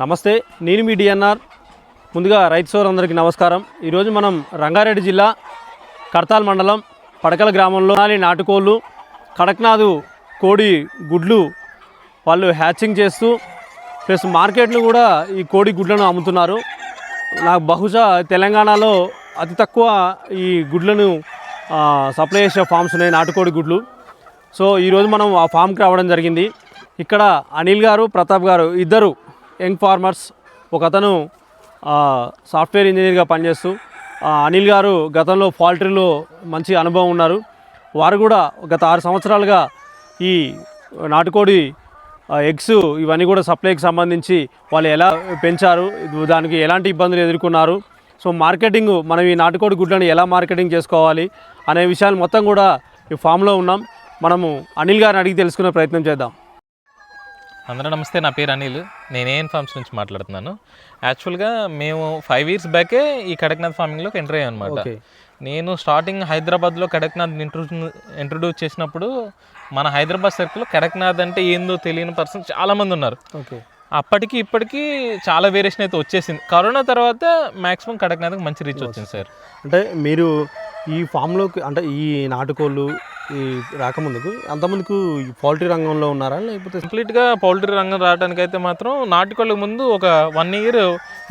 నమస్తే నేను మీ డిఎన్ఆర్. ముందుగా రైతు సోదరులందరికీ నమస్కారం. ఈరోజు మనం రంగారెడ్డి జిల్లా కడతాల్ మండలం పడకల గ్రామంలో నాలి నాటుకోళ్ళు కడక్నాథు కోడి గుడ్లు వాళ్ళు హ్యాచింగ్ చేస్తూ ప్లస్ మార్కెట్లు కూడా ఈ కోడి గుడ్లను అమ్ముతున్నారు. నాకు బహుశా తెలంగాణలో అతి తక్కువ ఈ గుడ్లను సప్లై చేసే ఫామ్స్ ఉన్నాయి నాటుకోడి గుడ్లు. సో ఈరోజు మనం ఆ ఫామ్కి రావడం జరిగింది. ఇక్కడ అనిల్ గారు ప్రతాప్ గారు ఇద్దరు యంగ్ ఫార్మర్స్ ఒక అతను సాఫ్ట్వేర్ ఇంజనీర్గా పనిచేస్తూ అనిల్ గారు గతంలో పాల్ట్రీలో మంచి అనుభవం ఉన్నారు. వారు కూడా గత ఆరు సంవత్సరాలుగా ఈ నాటుకోడి ఎగ్స్ ఇవన్నీ కూడా సప్లైకి సంబంధించి వాళ్ళు ఎలా పెంచారు దానికి ఎలాంటి ఇబ్బందులు ఎదుర్కొన్నారు. సో మార్కెటింగ్ మనం ఈ నాటుకోడి గుడ్లను ఎలా మార్కెటింగ్ చేసుకోవాలి అనే విషయాలు మొత్తం కూడా ఈ ఫామ్లో ఉన్నాం. మనము అనిల్ గారిని అడిగి తెలుసుకునే ప్రయత్నం చేద్దాం. అందరూ నమస్తే నా పేరు అనిల్. నేను ఏఎన్ ఫార్మ్స్ నుంచి మాట్లాడుతున్నాను. యాక్చువల్గా మేము ఫైవ్ ఇయర్స్ బ్యాకే ఈ కడక్నాథ్ ఫార్మింగ్లోకి ఎంటర్ అయ్యాం అనమాట నేను స్టార్టింగ్ హైదరాబాద్లో కడక్నాథ్ ఇంట్రొడ్యూ ఇంట్రొడ్యూస్ చేసినప్పుడు మన హైదరాబాద్ సర్కిల్లో కడక్నాథ్ అంటే ఏందో తెలియని పర్సన్ చాలామంది ఉన్నారు. ఓకే. అప్పటికి ఇప్పటికీ చాలా వేరియేషన్ అయితే వచ్చేసింది. కరోనా తర్వాత మాక్సిమం కడక్నాథ్కి మంచి రీచ్ వచ్చింది సార్. అంటే మీరు ఈ ఫామ్లోకి అంటే ఈ నాటుకోళ్ళు ఈ రాకముందుకు అంతమందికి ఈ పౌల్ట్రీ రంగంలో ఉన్నారా? లేకపోతే కంప్లీట్గా పౌల్ట్రీ రంగం రావడానికి అయితే మాత్రం నాటుకోళ్ళకి ముందు ఒక వన్ ఇయర్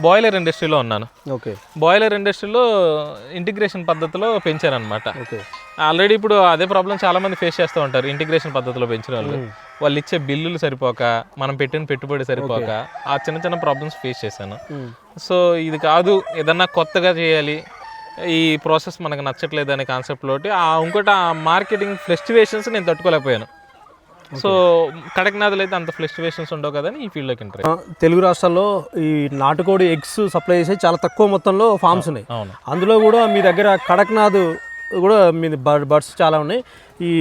బాయిలర్ ఇండస్ట్రీలో ఉన్నాను. ఓకే. బాయిలర్ ఇండస్ట్రీలో ఇంటిగ్రేషన్ పద్ధతిలో పెంచారనమాట ఓకే. ఆల్రెడీ ఇప్పుడు అదే ప్రాబ్లం చాలా మంది ఫేస్ చేస్తూ ఉంటారు. ఇంటిగ్రేషన్ పద్ధతిలో పెంచిన వాళ్ళు. వాళ్ళు ఇచ్చే బిల్లులు సరిపోక మనం పెట్టిన పెట్టుబడి సరిపోక ఆ చిన్న చిన్న ప్రాబ్లమ్స్ ఫేస్ చేశాను. సో ఇది కాదు ఏదన్నా కొత్తగా చేయాలి ఈ ప్రాసెస్ మనకు నచ్చట్లేదు అనే కాన్సెప్ట్ తోటి ఆ ఇంకోటి ఆ మార్కెటింగ్ ఫ్లెస్టివేషన్స్ నేను తట్టుకోలేకపోయాను. సో కడక్నాథ్లో అయితే అంత ఫ్లెస్టివేషన్స్ ఉండవు కదని ఈ ఫీల్డ్లోకి ఎంటర్ తెలుగు రాష్ట్రాల్లో ఈ నాటుకోడి ఎగ్స్ సప్లై చేసే చాలా తక్కువ మొత్తంలో ఫామ్స్ ఉన్నాయి. అందులో కూడా మీ దగ్గర కడక్నాథ్ కూడా మీ బర్డ్ బర్డ్స్ చాలా ఉన్నాయి. ఈ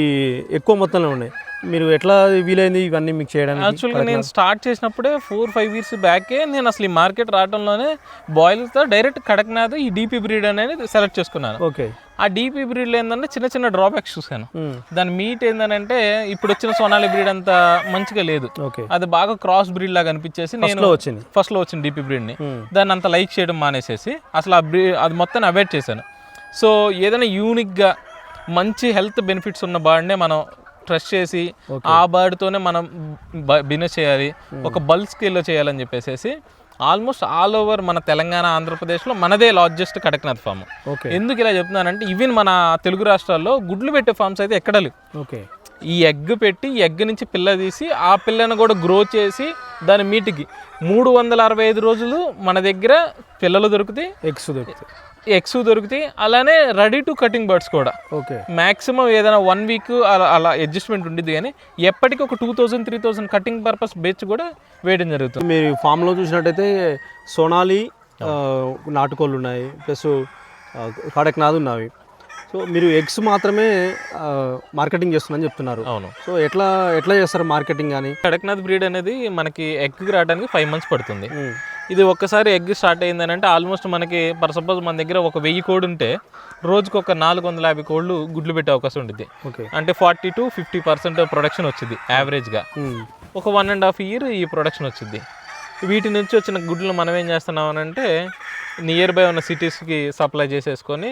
ఎక్కువ మొత్తంలో ఉన్నాయి. మీరు ఎట్లా వీలైంది ఇవన్నీ మీకు చేయడానికి? యాక్చువల్గా నేను స్టార్ట్ చేసినప్పుడే ఫోర్ ఫైవ్ ఇయర్స్ బ్యాకే నేను అసలు ఈ మార్కెట్ రావడంలోనే బాయిల్తో డైరెక్ట్ కడక్నాథ్ ఈ డీపీ బ్రీడ్ అనేది సెలెక్ట్ చేసుకున్నాను. ఓకే ఆ డీపీ బ్రీడ్లో ఏంటంటే చిన్న చిన్న డ్రాబ్యాక్స్ చూశాను. దాని మీట్ ఏంటంటే ఇప్పుడు వచ్చిన సోనాలి బ్రీడ్ అంత మంచిగా లేదు. ఓకే అది బాగా క్రాస్ బ్రీడ్ లాగా అనిపించేసి నేను వచ్చింది. ఫస్ట్లో వచ్చిన డీపీ బ్రీడ్ని Hmm. దాన్ని అంత లైక్ చేయడం మానేసేసి అసలు ఆ బ్రీ అది మొత్తం అవాయిడ్ చేశాను. సో ఏదైనా యూనిక్గా మంచి హెల్త్ బెనిఫిట్స్ ఉన్న బర్డ్నే మనం ట్రస్ట్ చేసి ఆ బర్డ్తోనే మనం బిజినెస్ చేయాలి ఒక బల్క్ స్కేల్లో చేయాలని చెప్పేసి ఆల్మోస్ట్ ఆల్ ఓవర్ మన తెలంగాణ ఆంధ్రప్రదేశ్లో మనదే లార్జెస్ట్ కడక్నాథ్ ఫామ్ ఓకే ఎందుకు ఇలా చెప్తున్నానంటే ఈవెన్ మన తెలుగు రాష్ట్రాల్లో గుడ్లు పెట్టే ఫార్మ్స్ అయితే ఎక్కడ ఓకే ఈ ఎగ్ పెట్టి ఈ ఎగ్ నుంచి పిల్ల తీసి ఆ పిల్లను కూడా గ్రో చేసి దాని మీటికి మూడు వందల అరవై ఐదు రోజులు మన దగ్గర పిల్లలు దొరుకుతాయి. ఎగ్స్ దొరుకుతాయి. ఎగ్స్ దొరుకుతాయి. అలానే రెడీ టు కటింగ్ బర్డ్స్ కూడా. ఓకే. మాక్సిమం ఏదైనా వన్ వీక్ అలా అలా అడ్జస్ట్మెంట్ ఉండిద్ది కానీ ఎప్పటికీ ఒక two thousand three thousand cutting purpose batch కూడా వేయడం జరుగుతుంది. మీరు ఫామ్లో చూసినట్టయితే సోనాలి నాటుకోళ్ళు ఉన్నాయి. ప్లస్ కడక్నాథ్ ఉన్నవి. సో మీరు ఎగ్స్ మాత్రమే మార్కెటింగ్ చేస్తున్నారని చెప్తున్నారు. అవును. సో ఎట్లా ఎట్లా చేస్తారు మార్కెటింగ్ కానీ? కడక్నాథ్ బ్రీడ్ అనేది మనకి ఎగ్ రావడానికి ఫైవ్ మంత్స్ పడుతుంది. ఇది ఒక్కసారి ఎగ్ స్టార్ట్ అయిందని అంటే ఆల్మోస్ట్ మనకి ఫర్ సపోజ్ మన దగ్గర ఒక వెయ్యి కోడి ఉంటే రోజుకు ఒక నాలుగు వందల యాభై కోళ్ళు గుడ్లు పెట్టే అవకాశం ఉంటుంది ఓకే. అంటే forty to fifty percent production వచ్చింది యావరేజ్గా. ఒక వన్ అండ్ హాఫ్ ఇయర్ ఈ ప్రొడక్షన్ వచ్చింది వీటి నుంచి వచ్చిన గుడ్లు మనం ఏం చేస్తున్నాం అని అంటే నియర్ బై ఉన్న సిటీస్కి సప్లై చేసేసుకొని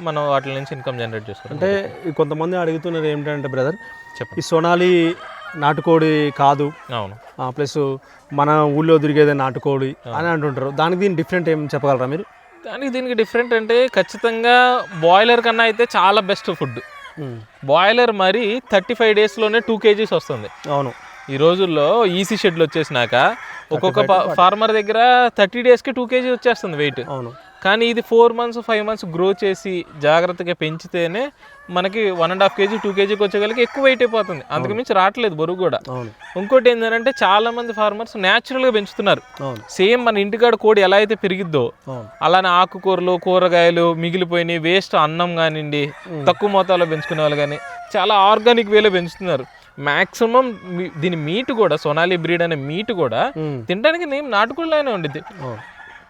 మనం వాటి నుంచి ఇన్కమ్ జనరేట్ చేసుకుంటాం అంటే కొంతమంది అడుగుతున్నది ఏమిటంటే బ్రదర్ చెప్పండి. ఈ సోనాలి నాటుకోడి కాదు. అవును. ప్లస్ మన ఊళ్ళో దొరికేదే నాటుకోడి అని అంటుంటారు. దానికి దీని డిఫరెంట్ ఏం చెప్పగలరా మీరు? దానికి దీనికి డిఫరెంట్ అంటే ఖచ్చితంగా బాయిలర్ కన్నా అయితే చాలా బెస్ట్ ఫుడ్. బాయిలర్ మరి థర్టీ ఫైవ్ డేస్లోనే టూ కేజీస్ వస్తుంది. అవును. ఈ రోజుల్లో ఈసీ షెడ్లు వచ్చేసినాక ఒక్కొక్క ఫార్మర్ దగ్గర థర్టీ డేస్కి టూ కేజీ వచ్చేస్తుంది వెయిట్. అవును. కానీ ఇది four months five months grow చేసి జాగ్రత్తగా పెంచితేనే మనకి one and half kg two కేజీకి వచ్చేగలికి ఎక్కువ వెయిట్ అయిపోతుంది. అందుకు మించి రావట్లేదు బరువు కూడా. ఇంకోటి ఏంటంటే చాలా మంది ఫార్మర్స్ న్యాచురల్గా పెంచుతున్నారు. సేమ్ మన ఇంటికాడ కోడి ఎలా అయితే పెరిగిద్దో అలానే ఆకుకూరలు కూరగాయలు మిగిలిపోయినాయి వేస్ట్ అన్నం కానివ్వండి తక్కువ మోతాదులో పెంచుకునే వాళ్ళు కానీ చాలా ఆర్గానిక్ వేలో పెంచుతున్నారు. మ్యాక్సిమం దీని మీట్ కూడా సోనాలి బ్రీడ్ అనే మీట్ కూడా. తినడానికి నేను నాటుకోళ్ళనే ఉండిద్ది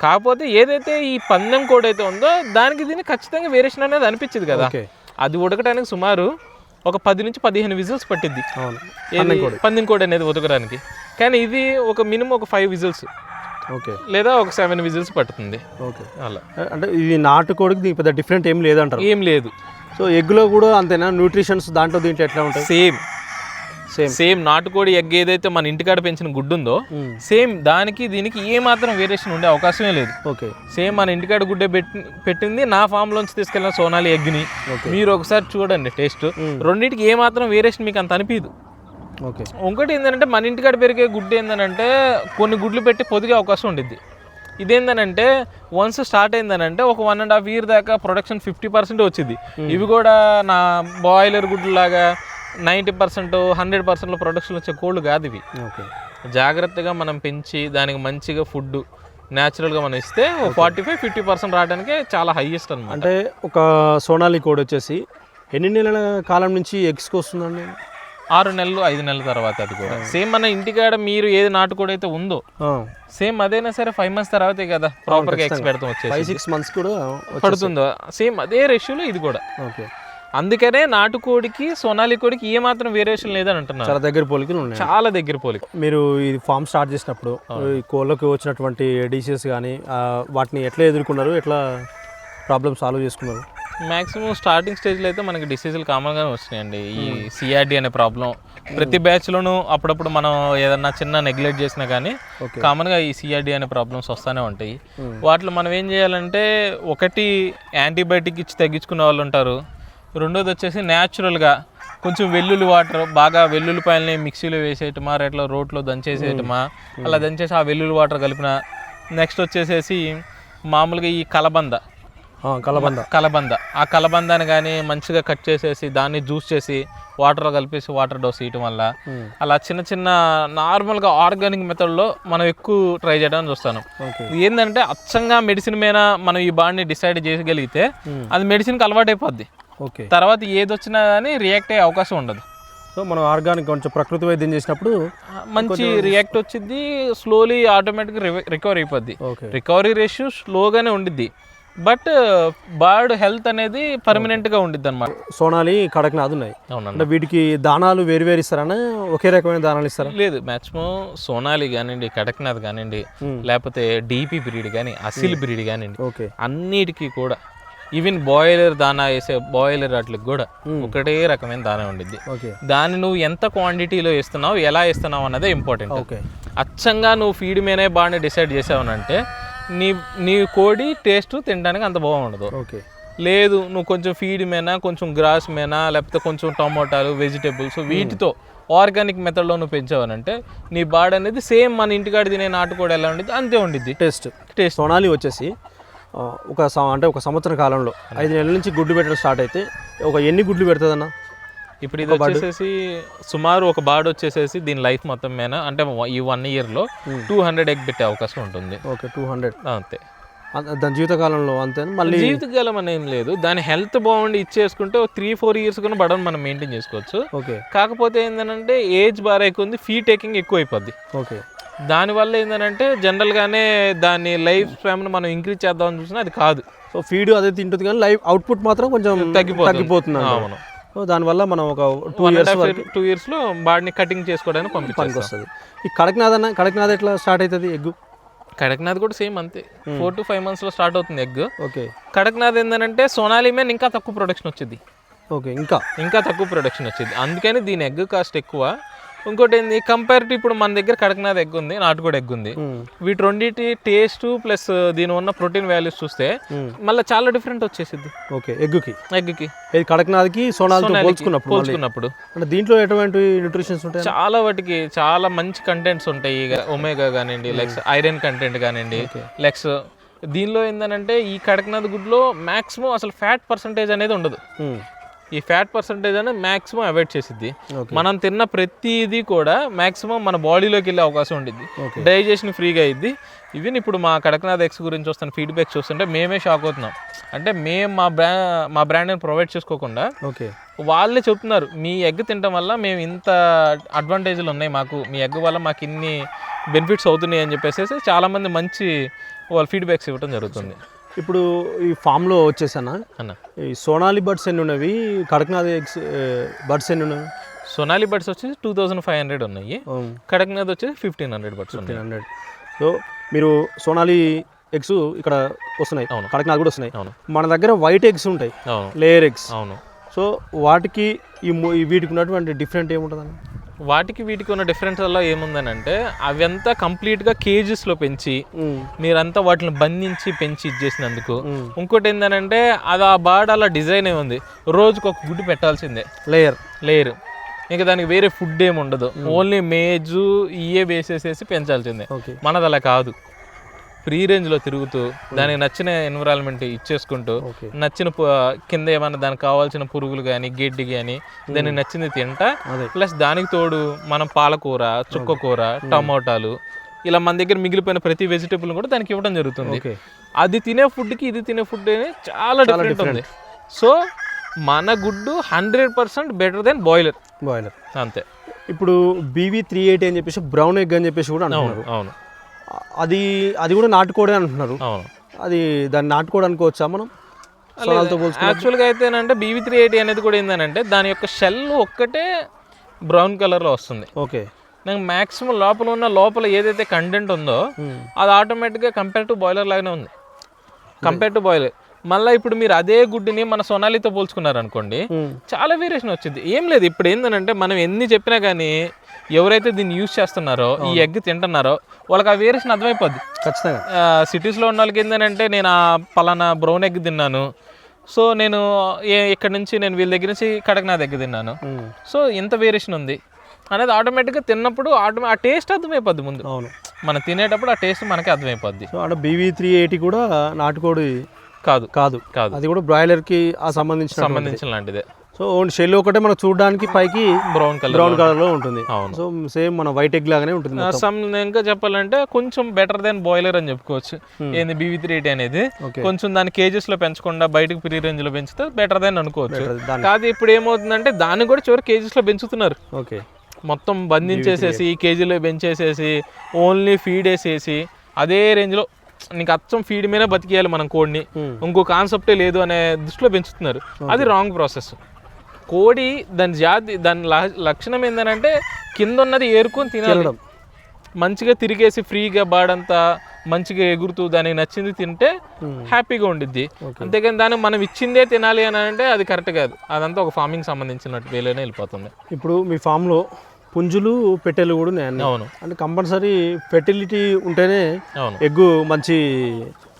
కాకపోతే ఏదైతే ఈ పందెం కోడ్ అయితే ఉందో దానికి దీనికి ఖచ్చితంగా వేరియేషన్ అనేది అనిపించింది కదా. అది ఉడకడానికి సుమారు ఒక పది నుంచి పదిహేను విజిల్స్ పట్టిద్ది. పందెం కోడి. అనేది ఉతకడానికి. కానీ ఇది ఒక మినిమం ఒక ఫైవ్ విజిల్స్. ఓకే. లేదా ఒక సెవెన్ విజిల్స్ పడుతుంది ఓకే. అలా. అంటే ఇది నాటుకోడికి దీనికి పెద్ద డిఫరెంట్ ఏం లేదంటారు? ఏం లేదు. సో ఎగ్లో కూడా అంతేనా? న్యూట్రిషన్స్ దాంట్లో దీంట్లో ఎట్లా ఉంటాయి? సేమ్. సేమ్ నాటుకోడి ఎగ్ ఏదైతే మన ఇంటికాడ పెంచిన గుడ్డు ఉందో సేమ్ దానికి దీనికి ఏ మాత్రం వేరియేషన్ ఉండే అవకాశమే లేదు. ఓకే సేమ్ మన ఇంటికాడ గుడ్డే పెట్టి పెట్టింది నా ఫామ్ లోంచి తీసుకెళ్ళిన సోనాలి ఎగ్ని మీరు ఒకసారి చూడండి టేస్ట్. రెండింటికి ఏ మాత్రం వేరియేషన్ మీకు అంత అనిపించదు ఓకే ఇంకోటి ఏంటంటే మన ఇంటికాడ పెరిగే గుడ్డు ఏంటంటే కొన్ని గుడ్లు పెట్టి పొదిగే అవకాశం ఉండిద్ది. ఇదేందనంటే వన్స్ స్టార్ట్ అయిందనంటే ఒక వన్ అండ్ హాఫ్ ఇయర్ దాకా ప్రొడక్షన్ ఫిఫ్టీ పర్సెంట్ వచ్చింది ఇవి కూడా నా బాయిలర్ గుడ్లు లాగా నైంటీ పర్సెంట్ హండ్రెడ్ పర్సెంట్లో ప్రొడక్షన్ వచ్చే కోళ్ళు కాదు ఇవి. ఓకే. జాగ్రత్తగా మనం పెంచి దానికి మంచిగా ఫుడ్ న్యాచురల్గా మనం ఇస్తే ఫార్టీ ఫైవ్ ఫిఫ్టీ పర్సెంట్ రావడానికి చాలా హైయెస్ట్ అనమాట అంటే ఒక సోనాలి కోడ్ వచ్చేసి ఎన్ని నెలల కాలం నుంచి ఎగ్స్కి వస్తుందండి? ఆరు నెలలు ఐదు నెలల తర్వాత అది కూడా. సేమ్ మన ఇంటికాడ మీరు ఏది నాటుకోడి అయితే ఉందో సేమ్ అదైనా సరే ఫైవ్ మంత్స్ తర్వాతే కదా ప్రాపర్గా ఎక్స్ పెడతాం వచ్చేసి. ఫైవ్ సిక్స్ మంత్స్ కూడా పడుతుందో? సేమ్ అదే రేషియోలో ఇది కూడా. ఓకే. అందుకనే నాటుకోడికి సోనాలి కోడికి ఏ మాత్రం వేరియేషన్ లేదని అంటున్నారు. చాలా దగ్గర పోలికలు ఉన్నాయి. చాలా దగ్గర పోలిక. మీరు ఈ ఫామ్ స్టార్ట్ చేసినప్పుడు ఈ కోళ్ళకి వచ్చినటువంటి డిసీజెస్ కానీ వాటిని ఎట్లా ఎదుర్కొన్నారు? ఎట్లా ప్రాబ్లమ్ సాల్వ్ చేసుకున్నారు? మాక్సిమం స్టార్టింగ్ స్టేజ్లో అయితే మనకి డిసీజులు కామన్గానే వచ్చినాయండి. ఈ సిఆర్డి అనే ప్రాబ్లం. ప్రతి బ్యాచ్లోనూ అప్పుడప్పుడు మనం ఏదన్నా చిన్న నెగ్లెక్ట్ చేసినా కానీ. కామన్గా ఈ సిఆర్డి అనే ప్రాబ్లమ్స్ వస్తూనే ఉంటాయి. వాటిలో మనం ఏం చేయాలంటే ఒకటి యాంటీబయాటిక్ ఇచ్చి తగ్గించుకునే వాళ్ళు ఉంటారు. రెండోది వచ్చేసి న్యాచురల్గా కొంచెం వెల్లుల్లి వాటర్ బాగా వెల్లుల్లిపాయలని మిక్సీలో వేసేయటమా రెట్లా రోట్లో దంచేసేయటమా అలా దంచేసి ఆ వెల్లుల్లి వాటర్ కలిపిన నెక్స్ట్ వచ్చేసేసి మామూలుగా ఈ కలబంద. కలబంద. కలబంద. ఆ కలబందాన్ని కానీ మంచిగా కట్ చేసేసి దాన్ని జ్యూస్ చేసి వాటర్లో కలిపేసి వాటర్ డోస్ ఇవ్వటం వల్ల. అలా చిన్న చిన్న నార్మల్గా ఆర్గానిక్ మెథడ్లో మనం ఎక్కువ ట్రై చేయడానికి చూస్తాను. ఏంటంటే అచ్చంగా మెడిసిన్ మీద మనం ఈ బాడీని డిసైడ్ చేయగలిగితే అది మెడిసిన్కి అలవాటైపోద్ది. ఓకే. తర్వాత ఏది వచ్చినా కానీ రియాక్ట్ అయ్యే అవకాశం ఉండదు. సో మనం ఆర్గానిక్ కొంచెం ప్రకృతి వైద్యం చేసినప్పుడు మంచి రియాక్ట్ వచ్చింది స్లోలీ ఆటోమేటిక్గా రికవర్ అయిపోద్ది. రికవరీ రేషియో స్లోగానే ఉండిద్ది. బట్ బర్డ్ హెల్త్ అనేది పర్మనెంట్గా ఉండిద్ది అనమాట సోనాలి కడక్నాథ్ ఉన్నాయి. అవునండి అంటే వీటికి దానాలు వేరు వేరు ఇస్తారనా ఒకే రకమైన దానాలు ఇస్తారా? లేదు మ్యాక్సిమం సోనాలి కానివ్వండి కడక్నాథ్ కానివ్వండి లేకపోతే డీపీ బ్రీడ్ కానీ అసిల్ బ్రీడ్ కానివ్వండి ఓకే. అన్నిటికీ కూడా ఈవెన్ బాయిలర్ దానా వేసే బాయిలర్ వాటికి కూడా ఒకటే రకమైన దానా ఉండిద్ది. ఓకే దాన్ని నువ్వు ఎంత క్వాంటిటీలో ఇస్తున్నావు ఎలా ఇస్తున్నావు అన్నదే ఇంపార్టెంట్ ఓకే అచ్చంగా నువ్వు ఫీడ్ మీనే బాగానే డిసైడ్ చేసావనంటే నీ నీ కోడి టేస్ట్ తినడానికి అంత బాగుండదు. ఓకే లేదు నువ్వు కొంచెం ఫీడ్ మేనా కొంచెం గ్రాస్ మేనా లేకపోతే కొంచెం టమాటాలు వెజిటేబుల్స్ వీటితో ఆర్గానిక్ మెథడ్లో నువ్వు పెంచావనంటే నీ బాడీ అనేది సేమ్ మన ఇంటికాడ తినే నాటుకోడి ఎలా ఉండిద్ది అంతే ఉండిద్ది. టేస్ట్ టేస్ట్ సోనాలి వచ్చేసి ఒక అంటే ఒక సంవత్సరం కాలంలో ఐదు నెలల నుంచి గుడ్డు పెట్టడం స్టార్ట్ అయితే ఒక ఎన్ని గుడ్లు పెడుతుందన్న? ఇప్పుడు ఇది వచ్చేసేసి సుమారు ఒక బాడ్ వచ్చేసేసి దీని లైఫ్ మొత్తం మీద అంటే ఈ వన్ ఇయర్లో టూ హండ్రెడ్ ఎగ్ పెట్టే అవకాశం ఉంటుంది. Okay two hundred. అంతే. దాని జీవితకాలంలో అంతే మళ్ళీ జీవితకాలం అని ఏం లేదు. దాని హెల్త్ బాగుండి ఇచ్చేసుకుంటే త్రీ ఫోర్ ఇయర్స్ కూడా బడని మనం మెయింటైన్ చేసుకోవచ్చు. ఓకే. కాకపోతే ఏంటంటే ఏజ్ బార్ ఎక్కువ ఫీ టేకింగ్ ఎక్కువ అయిపోద్ది ఓకే. దానివల్ల ఏంటంటే జనరల్గానే దాని లైఫ్ స్పామ్ను మనం ఇంక్రీజ్ చేద్దామని చూసినా అది కాదు. సో ఫీడ్ అదే తింటుంది కానీ లైవ్ అవుట్పుట్ మాత్రం కొంచెం తగ్గిపోతుంది. తగ్గిపోతుంది. అవును. సో దానివల్ల మనం ఒక టూ ఇయర్స్ వరకు టూ ఇయర్స్లో బాడీని కటింగ్ చేసుకోవడానికి పంపించాలి వస్తుంది ఈ కడక్నాథ్ అన్న కడక్నాథ్ ఎట్లా స్టార్ట్ అవుతుంది ఎగ్గు? కడక్నాథ్ కూడా సేమ్ అంతే. ఫోర్ టు ఫైవ్ మంత్స్లో స్టార్ట్ అవుతుంది ఎగ్. ఓకే. కడక్నాథ్ ఏంటంటే సోనాలి మీద ఇంకా తక్కువ ప్రొడక్షన్ వచ్చింది ఓకే ఇంకా? ఇంకా తక్కువ ప్రొడక్షన్ వచ్చింది అందుకని దీని ఎగ్ కాస్ట్ ఎక్కువ. ఇంకోటి ఏంది కంపేర్ టు ఇప్పుడు మన దగ్గర కడక్నాథ్ ఎగ్ ఉంది నాటుకోడి ఎగ్ ఉంది. వీటి రెండింటి టేస్ట్ ప్లస్ దీని ఉన్న ప్రోటీన్ వాల్యూస్ చూస్తే మళ్ళీ చాలా డిఫరెంట్ వచ్చేసింది ఓకే ఎగ్గుకి? ఎగ్కి ఇది కడక్నాథ్కి సోనాల్తో పోల్చుకున్నప్పుడు. పోల్చుకున్నప్పుడు. అంటే దీంట్లో ఎటువంటి న్యూట్రిషన్స్ ఉంటాయి? చాలా వాటికి చాలా మంచి కంటెంట్స్ ఉంటాయి. ఒమేగా కానివ్వండి లెక్స్ ఐరన్ కంటెంట్ కానివ్వండి లెక్స్ దీనిలో ఏంటంటే ఈ కడక్నాథ్ గుడ్లో మాక్సిమం అసలు ఫ్యాట్ పర్సంటేజ్ అనేది ఉండదు. ఈ ఫ్యాట్ పర్సంటేజ్ అనేది మాక్సిమం అవాయిడ్ చేసిద్ది. మనం తిన్న ప్రతిదీ కూడా మాక్సిమం మన బాడీలోకి వెళ్ళే అవకాశం ఉండిద్ది. డైజెషన్ ఫ్రీగా అయ్యిద్ది ఈవెన్ ఇప్పుడు మా కడక్నాథ్ ఎక్స్ గురించి వస్తున్న ఫీడ్బ్యాక్ చూస్తుంటే మేమే షాక్ అవుతున్నాం. అంటే మేము మా బ్రా మా బ్రాండ్ని ప్రొవైడ్ చేసుకోకుండా ఓకే. వాళ్ళే చెప్తున్నారు మీ ఎగ్ తినడం వల్ల మేము ఇంత అడ్వాంటేజ్లు ఉన్నాయి మాకు. మీ ఎగ్ వల్ల మాకు ఇన్ని బెనిఫిట్స్ అవుతున్నాయి అని చెప్పేసి చాలామంది మంచి వాళ్ళ ఫీడ్బ్యాక్స్ ఇవ్వడం జరుగుతుంది. ఇప్పుడు ఈ ఫామ్లో వచ్చేసానా? అన్న. ఈ సోనాలి బర్డ్స్ ఎన్ని ఉన్నవి? కడక్నాథ్ ఎగ్స్ బర్డ్స్ ఎన్ని ఉన్నవి? సోనాలి బడ్స్ వచ్చేసి టూ థౌజండ్ ఫైవ్ హండ్రెడ్ ఉన్నాయి. కడక్నాథ్ వచ్చేసి ఫిఫ్టీన్ హండ్రెడ్ బడ్స్ ఉన్నాయి. హండ్రెడ్. సో మీరు సోనాలి ఎగ్స్ ఇక్కడ వస్తున్నాయి. అవును. కడక్నాథ్ కూడా వస్తున్నాయి. అవును. మన దగ్గర వైట్ ఎగ్స్ ఉంటాయి. అవును. Layer eggs. అవును. సో వాటికి ఈ వీటికి ఉన్నటువంటి డిఫరెంట్ ఏముంటుందని వాటికి వీటికి ఉన్న డిఫరెన్స్ వల్ల ఏముందనంటే అవంతా కంప్లీట్గా కేజెస్లో పెంచి మీరంతా వాటిని బంధించి పెంచి ఇచ్చేసినందుకు ఇంకోటి ఏంటంటే అది ఆ బాడ్ అలా డిజైన్ ఏ ఉంది. రోజుకు ఒక గుడ్డు పెట్టాల్సిందే. లేయర్. లేయర్. ఇంకా దానికి వేరే ఫుడ్ ఏమి ఉండదు. ఓన్లీ మేజు ఇయే వేసేసేసి పెంచాల్సిందే. మనది అలా కాదు. ఫ్రీ రేంజ్లో తిరుగుతూ దానికి నచ్చిన ఎన్విరాన్మెంట్ ఇచ్చేసుకుంటూ నచ్చిన కింద ఏమైనా దానికి కావాల్సిన పురుగులు కానీ గడ్డి కానీ దానికి నచ్చింది తింటా. ప్లస్ దానికి తోడు మనం పాలకూర చుక్కకూర టమోటాలు ఇలా మన దగ్గర మిగిలిపోయిన ప్రతి వెజిటేబుల్ కూడా దానికి ఇవ్వడం జరుగుతుంది. అది తినే ఫుడ్కి ఇది తినే ఫుడ్ చాలా డిఫరెంట్ ఉంది. సో మన గుడ్డు hundred percent better then broiler broiler అంతే. ఇప్పుడు బీవీ త్రీ ఎయిటీ అని చెప్పేసి బ్రౌన్ ఎగ్ అని చెప్పేసి కూడా అవును అవును. అది అది కూడా నాటుకోడే అంటున్నారు. అది దాన్ని నాటుకోడి అనుకోవచ్చా మనం? యాక్చువల్గా అయితే ఏంటంటే బీవీ త్రీ ఎయిటీ అనేది కూడా ఏంటంటే దాని యొక్క షెల్ ఒక్కటే బ్రౌన్ కలర్లో వస్తుంది. ఓకే. నాకు మ్యాక్సిమం లోపల ఉన్న లోపల ఏదైతే కంటెంట్ ఉందో అది ఆటోమేటిక్గా కంపేర్ టు బాయిలర్ లాగానే ఉంది. Compare to broiler. మళ్ళీ ఇప్పుడు మీరు అదే గుడ్డుని మన సొనాలితో పోల్చుకున్నారు అనుకోండి చాలా వేరియేషన్ వచ్చింది. ఏం లేదు ఇప్పుడు ఏంటంటే మనం ఎన్ని చెప్పినా కానీ ఎవరైతే దీన్ని యూజ్ చేస్తున్నారో ఈ ఎగ్ తింటున్నారో వాళ్ళకి ఆ వేరియేషన్ అర్థమైపోద్ది. ఖచ్చితంగా. సిటీస్లో ఉన్న వాళ్ళకి ఏంటంటే నేను ఆ పలానా బ్రౌన్ ఎగ్ తిన్నాను. సో నేను ఇక్కడ నుంచి నేను వీళ్ళ దగ్గర నుంచి కడక్నాథ్ ఎగ్ తిన్నాను. సో ఇంత వేరియేషన్ ఉంది. అనేది ఆటోమేటిక్గా తిన్నప్పుడు ఆటో ఆ టేస్ట్ అర్థమైపోద్ది ముందు. అవును. మనం తినేటప్పుడు ఆ టేస్ట్ మనకి అర్థమైపోద్ది. సో అంటే బీవీ త్రీ ఎయిటీ కూడా నాటుకోడి కాదు. కాదు. కాదు. అది కూడా బ్రాయిలర్కి ఆ సంబంధించిన సంబంధించిన లాంటిదే సో ఓన్లీ షెల్ ఒకటే మనకు చూడడానికి పైకి బ్రౌన్ కలర్ బ్రౌన్ కలర్లో ఉంటుంది. అవును. సో సేమ్ మన వైట్ ఎగ్ లాగానే ఉంటుంది. సమ్ ఇంకా చెప్పాలంటే కొంచెం బెటర్ దెన్ బాయిలర్ అని చెప్పుకోవచ్చు. ఏంది బీవీ త్రీ ఎయిటీ అనేది? కొంచెం దాని కేజెస్లో పెంచకుండా బయటకు ప్రీ రేంజ్లో పెంచితే బెటర్ దెన్ అనుకోవచ్చు. కాదు ఇప్పుడు ఏమవుతుందంటే దాన్ని కూడా చివరి కేజెస్లో పెంచుతున్నారు. ఓకే మొత్తం బంధించేసేసి కేజీలో పెంచేసేసి ఓన్లీ ఫీడ్ వేసేసి అదే రేంజ్లో నీకు అచ్చం ఫీడ్ మీద బతికేయాలి మనం కోడిని Hmm. ఇంకో కాన్సెప్టే లేదు అనే దృష్టిలో పెంచుతున్నారు. అది రాంగ్ ప్రాసెస్ కోడి దాని జాతి దాని లక్షణం ఏంటంటే కింద ఉన్నది ఏరుకొని తినాలి తినడం. మంచిగా తిరిగేసి ఫ్రీగా బాడంతా మంచిగా ఎగురుతూ దానికి నచ్చింది తింటే. హ్యాపీగా ఉండిద్ది. అంతేగాని దాన్ని మనం ఇచ్చిందే తినాలి అని అంటే అది కరెక్ట్ కాదు అదంతా ఒక ఫార్మింగ్ సంబంధించినట్టు వేలోనే వెళ్ళిపోతుంది ఇప్పుడు మీ ఫామ్లో పుంజులు పెట్టెలు కూడా ఉన్నాయి అన్ని. అవును అంటే కంపల్సరీ ఫెర్టిలిటీ ఉంటేనే అవును ఎగ్ మంచి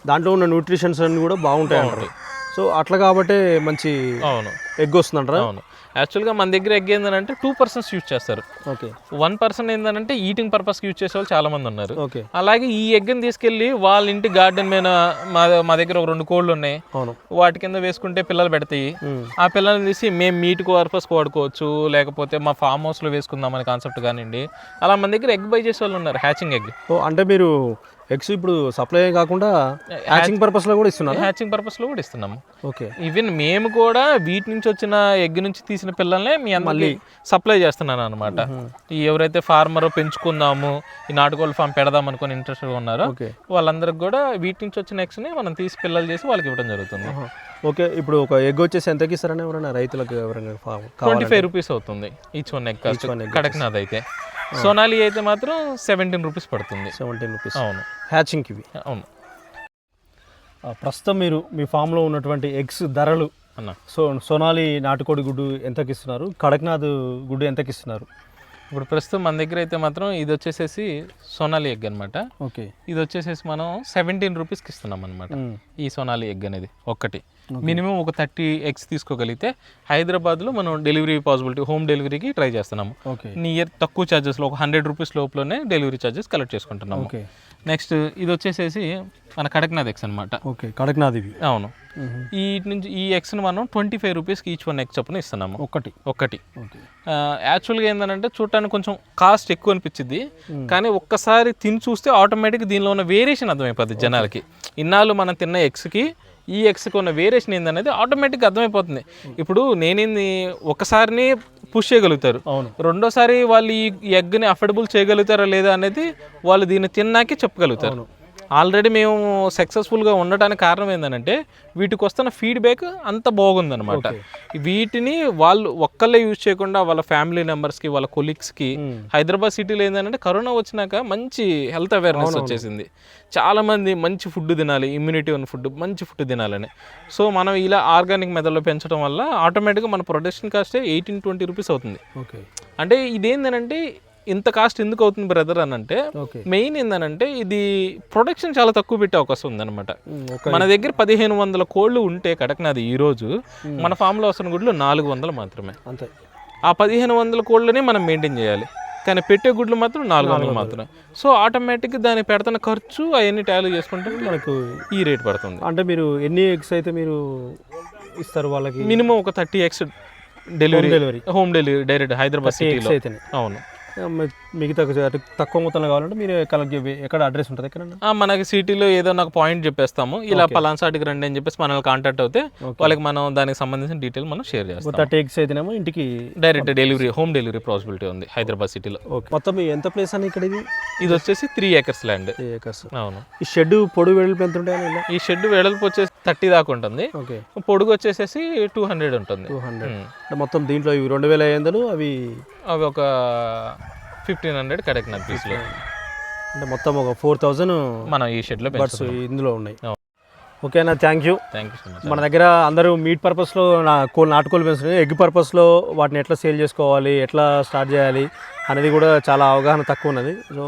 దాంట్లో ఉన్న న్యూట్రిషన్స్ అన్ని కూడా బాగుంటాయి అంటారు సో అట్లా కాబట్టే మంచి అవును. ఎగ్ వస్తుందంటారా? అవును. యాక్చువల్గా మన దగ్గర ఎగ్ ఏంటంటే టూ పర్సన్స్ యూజ్ చేస్తారు. ఓకే. వన్ పర్సన్ ఏంటంటే ఈటింగ్ పర్పస్కి యూజ్ చేసే వాళ్ళు చాలా మంది ఉన్నారు. ఓకే. అలాగే ఈ ఎగ్ని తీసుకెళ్ళి వాళ్ళ ఇంటి గార్డెన్ మీద మా మా దగ్గర ఒక రెండు కోళ్ళు ఉన్నాయి. అవును. వాటి కింద వేసుకుంటే పిల్లలు పెడతాయి. ఆ పిల్లల్ని తీసి మేము మీట్ పర్పస్ వాడుకోవచ్చు. లేకపోతే మా ఫామ్ హౌస్లో వేసుకుందాం అనే కాన్సెప్ట్ కానివ్వండి. అలా మన దగ్గర ఎగ్ బై చేసే వాళ్ళు ఉన్నారు హ్యాచింగ్ ఎగ్. అంటే మీరు ఎగ్స్ ఇప్పుడు సప్లై కాకుండా హ్యాచింగ్ పర్పస్లో కూడా ఇస్తున్నారు? హ్యాచింగ్ పర్పస్లో కూడా ఇస్తున్నాము. ఓకే. ఈవెన్ మేము కూడా వీటి నుంచి వచ్చిన ఎగ్ నుంచి తీసిన పిల్లల్నే మీ అందరికి సప్లై చేస్తున్నాను అనమాట ఈ ఎవరైతే ఫార్మర్ పెంచుకుందాము ఈ నాటుకోళ్ళ ఫామ్ పెడదాం అనుకుని ఇంట్రెస్ట్గా ఉన్నారో ఓకే. వాళ్ళందరికి కూడా వీటి నుంచి వచ్చిన ఎగ్స్ని మనం తీసి పిల్లలు చేసి వాళ్ళకి ఇవ్వడం జరుగుతుంది. ఓకే ఇప్పుడు ఒక ఎగ్ వచ్చేసి ఎంతకి ఇస్తారని ఎవరైనా రైతులకు ఎవరైనా ట్వంటీ ఫైవ్ రూపీస్ అవుతుంది. ఈచ్ వన్ ఎగ్ కడక్నాథ్ అయితే. సోనాలి అయితే మాత్రం సెవెంటీన్ రూపీస్ పడుతుంది. Seventeen rupees. అవును. హ్యాచింగ్కి ఇవి అవును. ప్రస్తుతం మీరు మీ ఫామ్లో ఉన్నటువంటి ఎగ్స్ ధరలు అన్న. సో సోనాలి నాటుకోడి గుడ్డు ఎంతకి ఇస్తున్నారు కడక్నాథ్ గుడ్డు ఎంతకి ఇస్తున్నారు ఇప్పుడు ప్రస్తుతం మన దగ్గర అయితే మాత్రం ఇది వచ్చేసేసి సోనాలి ఎగ్ అన్నమాట. ఓకే. ఇది వచ్చేసేసి మనం సెవెంటీన్ రూపీస్కి ఇస్తున్నాం అనమాట. ఈ సోనాలి ఎగ్ అనేది ఒక్కటి. మినిమం ఒక థర్టీ ఎగ్స్ తీసుకోగలిగితే హైదరాబాద్లో మనం డెలివరీ పాసిబిలిటీ హోమ్ డెలివరీకి ట్రై చేస్తున్నాము. ఓకే. నియర్ తక్కువ ఛార్జెస్లో ఒక హండ్రెడ్ రూపీస్ లోపలనే డెలివరీ ఛార్జెస్ కలెక్ట్ చేసుకుంటున్నాము. ఓకే. నెక్స్ట్ ఇది వచ్చేసేసి మన కడక్నాథ్ ఎగ్స్ అనమాట ఓకే కడక్నాథ్ ఇవి అవును. ఈ నుంచి ఈ ఎగ్స్ని మనం ట్వంటీ ఫైవ్ రూపీస్కి ఈచ్ వన్ ఎగ్ చొప్పున ఇస్తున్నాము. ఒక్కటి ఓకే. యాక్చువల్గా ఏంటంటే చూడటానికి కొంచెం కాస్ట్ ఎక్కువ అనిపించింది కానీ ఒక్కసారి తిని చూస్తే ఆటోమేటిక్ దీనిలో ఉన్న వేరియేషన్ అర్థమైపోద్ది జనాలకి. ఇన్నాళ్ళు మనం తిన్న ఎగ్స్కి ఈ ఎగ్స్కి ఉన్న వేరియేషన్ ఏందనేది ఆటోమేటిక్గా అర్థమైపోతుంది. ఇప్పుడు నేనేంది ఒకసారిని పుష్ చేయగలుగుతారు. అవును. రెండోసారి వాళ్ళు ఈ ఎగ్ని అఫోర్డబుల్ చేయగలుగుతారా లేదా అనేది వాళ్ళు దీన్ని తిన్నాకే చెప్పగలుగుతారు. ఆల్రెడీ మేము సక్సెస్ఫుల్గా ఉండటానికి కారణం ఏంటంటే వీటికి వస్తున్న ఫీడ్బ్యాక్ అంత బాగుందన్నమాట. వీటిని వాళ్ళు ఒక్కళ్ళే యూజ్ చేయకుండా వాళ్ళ ఫ్యామిలీ మెంబర్స్కి వాళ్ళ కొలీగ్స్కి హైదరాబాద్ సిటీలో ఏంటంటే కరోనా వచ్చినాక మంచి హెల్త్ అవేర్నెస్ వచ్చేసింది. చాలా మంది మంచి ఫుడ్ తినాలి ఇమ్యూనిటీ ఉన్న ఫుడ్ మంచి ఫుడ్ తినాలని. సో మనం ఇలా ఆర్గానిక్ మెథడ్లో పెంచడం వల్ల ఆటోమేటిక్గా మన ప్రొడక్షన్ కాస్టే ఎయిటీన్ ట్వంటీ రూపీస్ అవుతుంది. ఓకే. అంటే ఇదేంటంటే ఇంత కాస్ట్ ఎందుకు అవుతుంది బ్రదర్ అని అంటే మెయిన్ ఏంటంటే ఇది ప్రొడక్షన్ చాలా తక్కువ పెట్టే అవకాశం ఉందన్నమాట. మన దగ్గర పదిహేను వందల కోళ్ళు ఉంటే కడకనాది ఈ రోజు మన ఫామ్లో వస్తున్న గుడ్లు నాలుగు వందలు మాత్రమే. అంతే. ఆ పదిహేను వందల కోళ్ళని మనం మెయింటైన్ చేయాలి. కానీ పెట్టే గుడ్లు మాత్రం నాలుగు వందలు మాత్రమే. సో ఆటోమేటిక్గా దానికి పెడుతున్న ఖర్చు అవన్నీ టాలీ చేసుకుంటే మనకు ఈ రేట్ పడుతుంది. అంటే మీరు ఎన్ని ఎగ్స్ అయితే మీరు ఇస్తారు వాళ్ళకి? మినిమం ఒక thirty eggs delivery delivery home delivery direct Hyderabad eggs సిటీలో అయితేనే. అవును మి- మిగతా తక్కువ మొత్తంలో కావాలంటే మీరు కలెక్ట్ ఎక్కడ అడ్రస్ ఉంటుంది ఎక్కడ మనకి సిటీలో ఏదో నాకు పాయింట్ చెప్పేస్తాము. ఇలా పలాన్సాటికి రండి అని చెప్పేసి మనల్ని కాంటాక్ట్ అవుతే వాళ్ళకి మనం దానికి సంబంధించిన డీటెయిల్ మనం షేర్ చేస్తాం థర్టీ ఎగ్స్ అయితేనేమో ఇంటికి direct delivery home delivery possibility ఉంది హైదరాబాద్ సిటీలో. మొత్తం ఎంత ప్లేస్ అని ఇక్కడ ఇది? ఇది వచ్చేసి త్రీ ఏకర్స్ ల్యాండ్ ఏకర్స్ అవును. ఈ షెడ్ పొడి వెడల్పు ఎంత ఉంటాయని ఇలా? ఈ షెడ్ వెడల్పు వచ్చేసి థర్టీ దాకా ఉంటుంది. ఓకే. పొడుగు వచ్చేసేసి టూ హండ్రెడ్ ఉంటుంది. టూ హండ్రెడ్ మొత్తం దీంట్లో ఇవి రెండు వేల ఐదు వందలు అవి అవి ఒక ఫిఫ్టీన్ హండ్రెడ్ కడక్నాథ్ పీస్లో అంటే మొత్తం ఒక ఫోర్ థౌజండ్ మనం ఈ షెడ్లో బర్డ్స్ ఇందులో ఉన్నాయి. ఓకే అన్న thank you thank you so much మన దగ్గర అందరూ మీట్ పర్పస్లో నా కోళ్ళు నాటుకోళ్ళు పెంచుతున్నాయి ఎగ్ పర్పస్లో వాటిని ఎట్లా సేల్ చేసుకోవాలి ఎట్లా స్టార్ట్ చేయాలి అనేది కూడా చాలా అవగాహన తక్కువ ఉన్నది. సో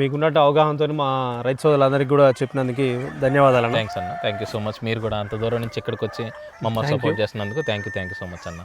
మీకున్నట్టు అవగాహనతో మా రైతు సోదరులందరికీ కూడా చెప్పినందుకు ధన్యవాదాలు అన్న. థ్యాంక్స్ అన్న. థ్యాంక్ యూ సో మచ్ మీరు కూడా అంత దూరం నుంచి ఇక్కడికి వచ్చి మమ్మల్ని సపోర్ట్ చేసినందుకు thank you thank you so much అన్న.